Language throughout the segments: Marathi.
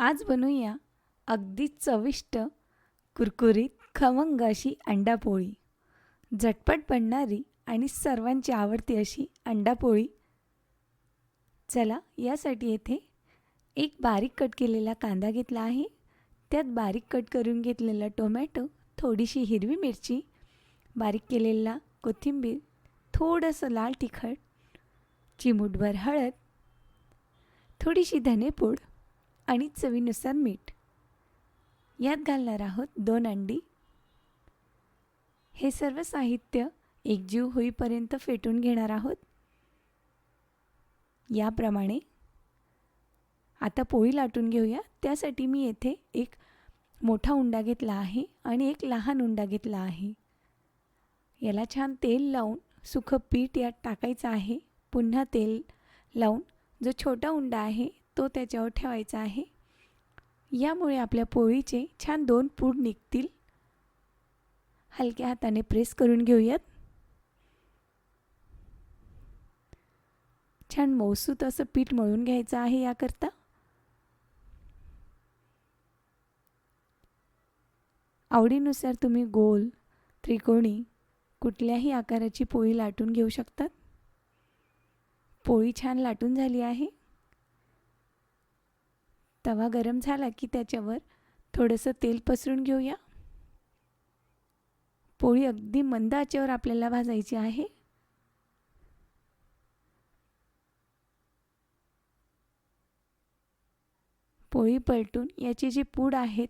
आज बनवूया अगदी चविष्ट कुरकुरीत खमंग अशी अंडापोळी. झटपट बनणारी आणि सर्वांची आवडती अशी अंडापोळी. चला यासाठी येथे एक बारीक कट केलेला कांदा घेतला आहे. त्यात बारीक कट करून घेतलेला टोमॅटो थोडीशी हिरवी मिरची बारीक केलेला कोथिंबीर थोडंसं लाल तिखट चिमूटभर हळद थोडीशी धनेपूड आणि चवीनुसार मीठ. यात घालणार आहोत दोन अंडी. हे सर्व साहित्य एकजीव होईपर्यंत फेटून घेणार आहोत. याप्रमाणे आता पोळी लाटून घेऊया. त्यासाठी मी येथे एक मोठा उंडा घेतला आहे आणि एक लहान उंडा घेतला आहे. याला छान तेल लावून सुखं पीठ यात टाकायचं आहे. पुन्हा तेल लावून जो छोटा उंडा आहे तो त्याच्यावर ठेवायचा आहे. यामुळे आपल्या पोळीचे छान दोन पूड निघतील. हलक्या हाताने प्रेस करून घेऊयात. छान मौसूत असं पीठ मळून घ्यायचं आहे याकरता. आवडीनुसार तुम्ही गोल त्रिकोणी कुठल्याही आकाराची पोळी लाटून घेऊ शकतात. पोळी छान लाटून झाली आहे. तवा गरम झाला की त्याच्यावर थोडंसं तेल पसरून घेऊया. पोळी अगदी मंद आचेवर आपल्याला भाजायची आहे. पोळी पलटून याची जी पूड आहेत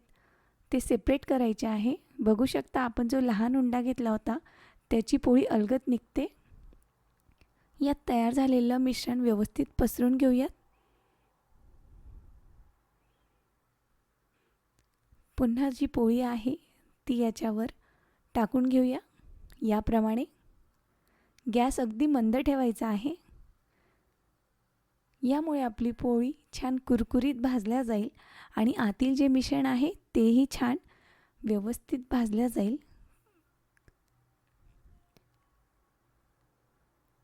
ते सेपरेट करायचे आहे. बघू शकता आपण जो लहान उंडा घेतला होता त्याची पोळी अलगत निघते. यात तयार झालेलं मिश्रण व्यवस्थित पसरून घेऊयात. पुन्हा जी पोळी आहे ती याच्यावर टाकून घेऊया. याप्रमाणे गॅस अगदी मंद ठेवायचा आहे. यामुळे आपली पोळी छान कुरकुरीत भाजल्या जाईल आणि आतील जे मिश्रण आहे तेही छान व्यवस्थित भाजल्या जाईल.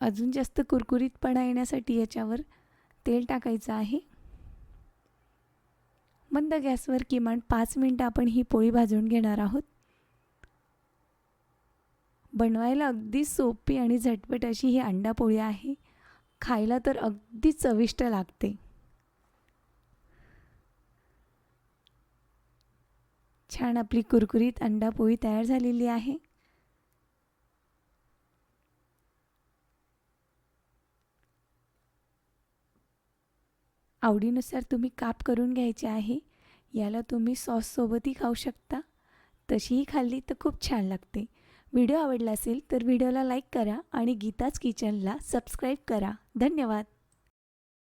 अजून जास्त कुरकुरीतपणा येण्यासाठी याच्यावर तेल टाकायचं आहे. मंद गॅसवर किमान पाच मिनटं आपण ही पोळी भाजून घेणार आहोत. बनवायला अगदी सोपी आणि झटपट अशी ही अंडा पोळी आहे. खायला तर अगदी चविष्ट लागते. छान आपली कुरकुरीत अंडा पोळी तयार झालेली आहे. आवडीनुसार तुम्ही काप करून घ्यायचे आहे. याला तुम्ही सॉससोबतही खाऊ शकता. तशीही खाल्ली तर खूप छान लागते. व्हिडिओ आवडला असेल तर व्हिडिओला लाईक करा आणि गीताज किचनला सबस्क्राईब करा. धन्यवाद.